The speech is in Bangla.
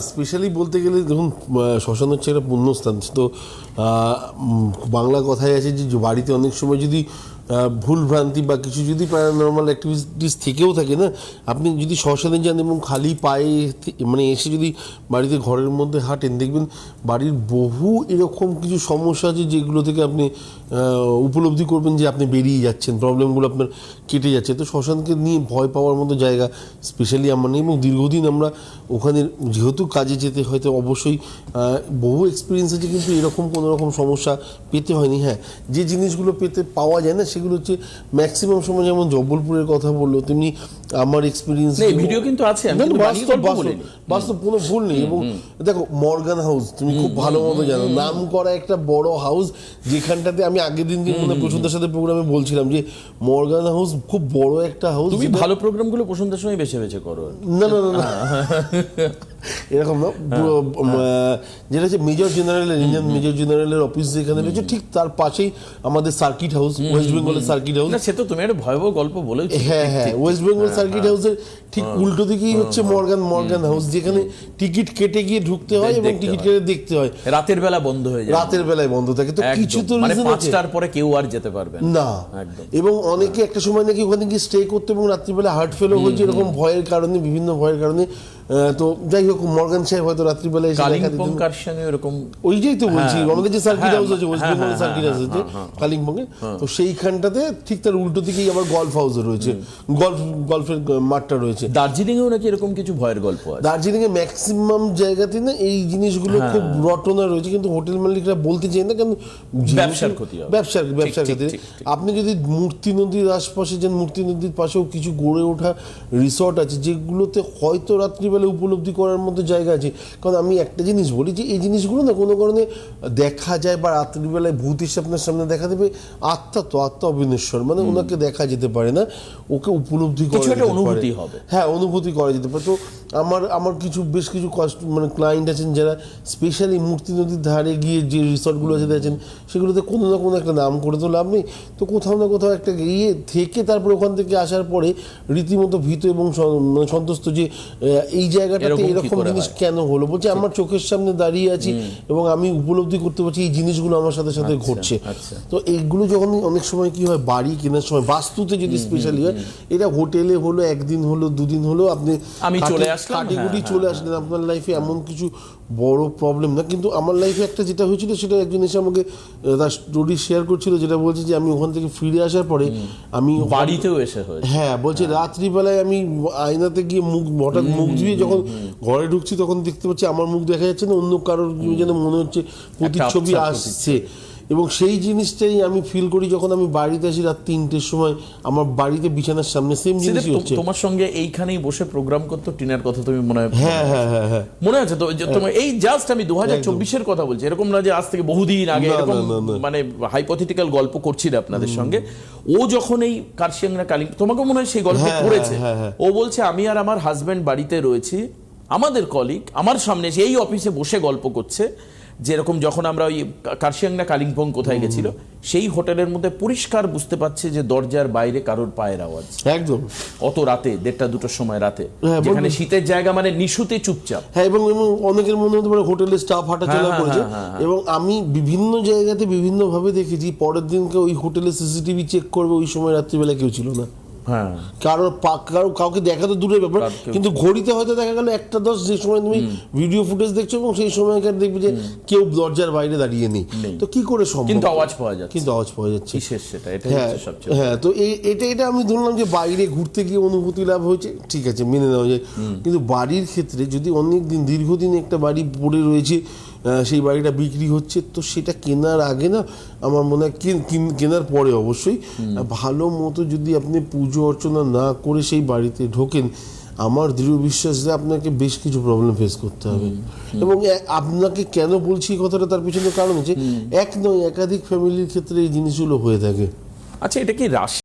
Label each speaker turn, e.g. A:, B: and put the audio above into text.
A: স্পেশালি বলতে গেলে দেখুন শ্মশান হচ্ছে একটা পুণ্যস্থান। তো বাংলা কথায় আছে যে বাড়িতে অনেক সময় যদি আহ, ভুল ভ্রান্তি বা কিছু যদি প্যারানর্মাল অ্যাক্টিভিটিস থেকেও থাকে না আপনি যদি শ্মশানে যান এবং খালি পায়ে মানে এসে যদি বাড়িতে ঘরের মধ্যে হাঁটেন দেখবেন বাড়ির বহু এরকম কিছু সমস্যা আছে যেগুলো থেকে আপনি উপলব্ধি করবেন যে আপনি বেরিয়ে যাচ্ছেন প্রবলেমগুলো আপনার কেটে যাচ্ছে। তো শ্মশানকে নিয়ে ভয় পাওয়ার মতো জায়গা স্পেশালি আমার নেই এবং দীর্ঘদিন আমরা ওখানে যেহেতু কাজে যেতে হয়তো অবশ্যই বহু এক্সপিরিয়েন্স আছে কিন্তু এরকম কোনো রকম সমস্যা পেতে হয়নি। হ্যাঁ যে জিনিসগুলো পেতে পাওয়া যায় না সেগুলো হচ্ছে ম্যাক্সিমাম সময় যেমন জব্বলপুরের কথা বলল তেমনি আমার এক্সপিরিয়েন্স
B: না, এই ভিডিও কিন্তু আছে, কিন্তু।
A: বাস্তব কোনো ভুল নেই এবং দেখো মর্গান হাউস তুমি খুব ভালো মতো জানো নাম করা একটা বড় হাউস যেখানটাতে আমি আগের দিনকে মনে প্রসন্তার সাথে প্রোগ্রামে বলছিলাম যে মর্গান হাউস খুব বড় একটা হাউস
B: তুমি ভালো প্রোগ্রামগুলো পছন্দের সময় বেছে বেছে করো।
A: না না না না। এরকম না পুরো, যেটা হচ্ছে মেজর জেনারেলের ইন্ডিয়ান মেজর জেনারেলের অফিস যেখানে রয়েছে ঠিক তার পাশেই আমাদের সার্কিট হাউস ওয়েস্ট বেঙ্গলের সার্কিট হাউস
B: সে তো তুমি একটা ভয়াবহ গল্প বলেছ
A: হ্যাঁ হ্যাঁ ওয়েস্ট বেঙ্গল সার্কিট হাউসের ঠিক উল্টো দিকেই হচ্ছে মর্গান মর্গান হাউস যেখানে টিকিট কেটে গিয়ে ঢুকতে হয় এবং টিকিট কেটে দেখতে হয়।
B: রাতের বেলা বন্ধ হয়ে যায়।
A: রাতের বেলায় বন্ধ থাকে। তো কিছু তো
B: মানে পাঁচটার পরে কেউ আর যেতে পারবে না।
A: এবং অনেকে একটা সময় নাকি ওখানে গিয়ে স্টে করতে এবং রাত্রিবেলা হার্ট ফেলও হয়েছে এরকম ভয়ের কারণে বিভিন্ন ভয়ের কারণে তো যাই হোক মর্গান সাহেব হয়তো রাত্রিবেলা এসে
B: কালিম্পং এরকম?
A: ওইটাই তো বলছি
B: হ্যাঁ।
A: আমাদের যে সার্কিট
B: হ্যাঁ,
A: হাউস আছে ওয়েস্ট
B: হ্যাঁ,
A: বেঙ্গল
B: হ্যাঁ,
A: সার্কিট হাউস আছে
B: হ্যাঁ,
A: কালিম্পংয়ে। তো সেইখানটাতে ঠিক তার উল্টো দিকেই আবার গলফ হাউস রয়েছে। গলফ গলফের মাঠটা রয়েছে।
B: দার্জিলিং এও নাকি এরকম কিছু ভয়ের গল্প আছে?
A: দার্জিলিং এ ম্যাক্সিমাম জায়গাতে না এই জিনিসগুলো
B: হ্যাঁ।
A: খুব রটনা রয়েছে কিন্তু হোটেল মালিকরা বলতে চায় না কেন
B: ব্যবসার ক্ষতি।
A: ব্যবসার ব্যবসার
B: ঠিক।
A: আপনি যদি মূর্তি নদীর আশপাশে যান মূর্তি নদীর পাশেও কিছু গড়ে ওঠা রিসর্ট আছে যেগুলোতে হয়তো রাত্রিবেলা উপলব্ধি করার মতো জায়গা আছে কারণ আমি একটা জিনিস বলি যে এই জিনিসগুলো না কোনো কারণে দেখা যায় বা রাত্রিবেলায় ভূত এসে আপনার সামনে দেখা দেবে আত্মা তো আত্মা অবিনশ্বর মানে ওনাকে দেখা যেতে পারে না ওকে উপলব্ধি করা।
B: অনুভূতি হবে।
A: হ্যাঁ অনুভূতি করা যেতে পারে তো আমার আমার কিছু বেশ কিছু কষ্ট মানে ক্লায়েন্ট আছেন যারা স্পেশালি মূর্তি নদীর ধারে গিয়ে যে রিসর্টগুলো আছে আছেন সেগুলোতে কোনো না কোনো একটা নাম করে তো লাভ নেই। তো কোথাও না কোথাও একটা গিয়ে থেকে তারপর ওখান থেকে আসার পরে রীতিমতো ভীত এবং মানে সন্তুষ্ট যে এই জায়গাটাতে
B: এরকম
A: জিনিস কেন হলো? বলছে আমার চোখের সামনে দাঁড়িয়ে আছি এবং আমি উপলব্ধি করতে পারছি এই জিনিসগুলো আমার সাথে সাথে ঘটছে।
B: আচ্ছা।
A: তো এইগুলো যখন অনেক সময় কি হয় বাড়ি কেনার সময় বাস্তুতে যদি স্পেশালি হয় এটা হোটেলে হলো একদিন হলো দুদিন হলো আপনি
B: আমি চলে আসলাম,
A: খাটেগুটি
B: হ্যাঁ,
A: চলে আসলেন। আপনার লাইফে এমন কিছু বড় প্রবলেম না কিন্তু আমার লাইফে একটা যেটা হয়েছিল সেটা একজন এসে আমাকে তার স্টোরি শেয়ার করছিল যেটা বলছে যে আমি ওখান থেকে ফিরে আসার পরে আমি
B: বাড়িতেও এসে
A: হ্যাঁ বলছে রাত্রিবেলায় আমি আয়নাতে গিয়ে মুখ হঠাৎ মুখ ধুয়ে যখন ঘরে ঢুকছি তখন দেখতে পাচ্ছি আমার মুখ দেখা যাচ্ছে না অন্য কারোর যেন মনে হচ্ছে প্রতিচ্ছবি আসছে। এবং সেই জিনিসটাই আমি ফিল করি যখন আমি বাড়িতে আসি রাত তিনটের সময় আমার বাড়িতে বিছানার সামনে সেম জিনিসই হচ্ছে।
B: তোমার সঙ্গে এইখানেই বসে প্রোগ্রাম করতো টিনার কথা তুমি মনে হয়
A: হ্যাঁ হ্যাঁ হ্যাঁ হ্যাঁ।
B: মনে আছে তো? তোমার এই জাস্ট আমি দু হাজার চব্বিশের কথা বলছি এরকম না যে আজ থেকে বহুদিন আগে এরকম। মানে হাইপোথেটিক্যাল গল্প করছি না আপনাদের সঙ্গে। ও যখন এই কার্শিয়াংরা কালিং তোমাকে মনে হয় সেই গল্প
A: হ্যাঁ,
B: করেছে?
A: হ্যাঁ, হ্যাঁ,
B: ও বলছে আমি আর আমার হাজবেন্ড বাড়িতে রয়েছি আমাদের কলিগ আমার সামনে এসে এই অফিসে বসে গল্প করছে যেরকম যখন আমরা ওই কার্শিয়াংরা কালিম্পং কোথায় গেছিল সেই হোটেলের মধ্যে পরিষ্কার বুঝতে পারছে যে দরজার বাইরে কারোর পায়ের আওয়াজ।
A: একদম।
B: অত রাতে দেড়টা দুটোর সময় রাতে।
A: হ্যাঁ,
B: যেখানে শীতের জায়গা মানে নিশুতে চুপচাপ।
A: হ্যাঁ এবং এবং অনেকের মনে হতে পারে হোটেলের স্টাফ হাঁটাচলা
B: হ্যাঁ,
A: করেছে।
B: হ্যাঁ, হ্যাঁ,
A: এবং আমি বিভিন্ন জায়গাতে বিভিন্ন ভাবে দেখেছি পরের দিনকে ওই হোটেলে সিসিটিভি চেক করবে ওই সময় রাত্রিবেলা কেউ ছিল না।
B: হ্যাঁ।
A: কারোর পা- কারও কাউকে দেখা তো দূরের ব্যাপার কিন্তু ঘড়িতে হয়তো দেখা গেল একটা দশ যে সময় তুমি ভিডিও ফুটেজ দেখছ এবং সেই সময়কার দেখবে যে কেউ দরজার বাইরে দাঁড়িয়ে নেই। তো কি করে সম্ভব?
B: কিন্তু আওয়াজ পাওয়া যাচ্ছে।
A: কিন্তু আওয়াজ পাওয়া যাচ্ছে।
B: কিসের সেটা? এটা
A: হ্যাঁ
B: সবচেয়ে
A: হ্যাঁ তো এই এটা এটা আমি ধরলাম যে বাইরে ঘুরতে গিয়ে অনুভূতি লাভ হয়েছে। ঠিক আছে মেনে নেওয়া যায়। কিন্তু বাড়ির ক্ষেত্রে যদি অনেক দিন দীর্ঘদিন একটা বাড়ি পড়ে রয়েছে সেই বাড়িটা বিক্রি হচ্ছে তো সেটা কেনার আগে না আমার মনে হয় কিন- কেনার পরে অবশ্যই ভালো মতো যদি আপনি পুজো অর্চনা না করে সেই বাড়িতে ঢোকেন আমার দৃঢ় বিশ্বাস যে আপনাকে বেশ কিছু প্রবলেম ফেস করতে হবে। এবং আপনাকে কেন বলছি এই কথাটা তার পিছনে কারণ হচ্ছে এক নয় একাধিক ফ্যামিলির ক্ষেত্রে এই জিনিসগুলো হয়ে থাকে।
B: আচ্ছা এটা কি রাশি